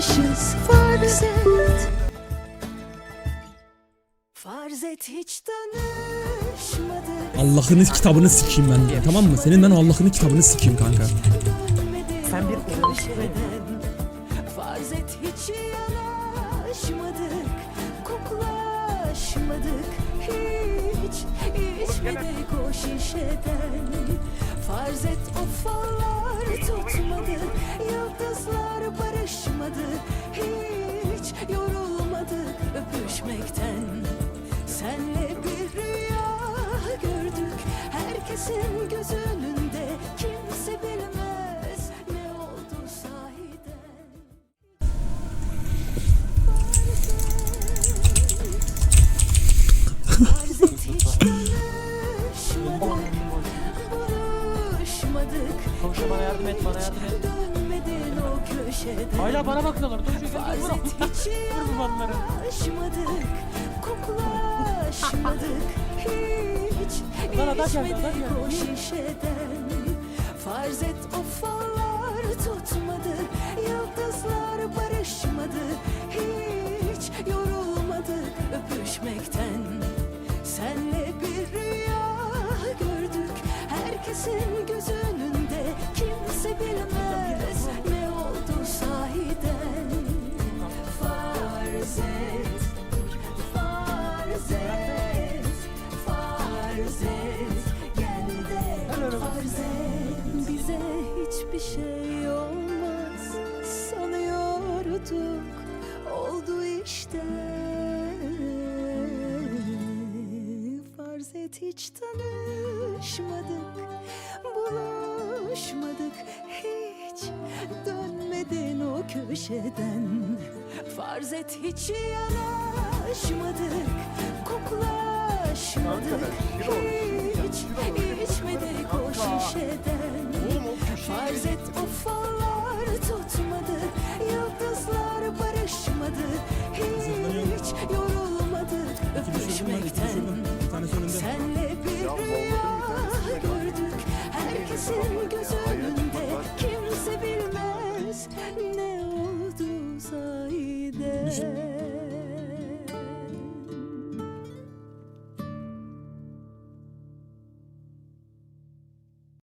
yoldaşız farz et. Farz et hiç tanışmadık Allah'ını kitabını sikeyim ben diye tamam mı? Senin ben Allah'ını kitabını sikeyim kanka. Sen bir Farz et hiç yanaşmadık. Koklaşmadık. Hiç içmedik o şişeden. Farz et o fallar Yıldızlar barışmadı Hiç yorulmadık öpüşmekten. Senle bir rüya gördük Herkesin göz önünde Kimse bilmez ne oldu sahiden. Farz et hiç tanışmadık Buluşmadık Komşu bana yardım et, bana yardım et. Hala bana bakıyorlar. Dur şu et hiç Vur bu banları. Yaşmadık, koklaşmadık Hiç Lan adam geldi, adam geldi. o şişeden Farz et o fallar tutmadı Yıldızlar barışmadı Hiç yorulmadık öpüşmekten Senle bir rüya gördük Herkesin göz önünde Kimse bilmez hiçbir şey olmaz. Sanıyorduk Oldu işte. Farz et hiç tanışmadık Buluşmadık. Hiç Dönmedin o köşeden. Farz et hiç yanaşmadık Koklaşmadık. Hiç Farz et o fallar tutmadı Yıldızlar barışmadı Hiç yorulmadık öpüşmekten. Senle bir rüya gördük Herkesin göz önünde Kimse bilmez Ne oldu sahiden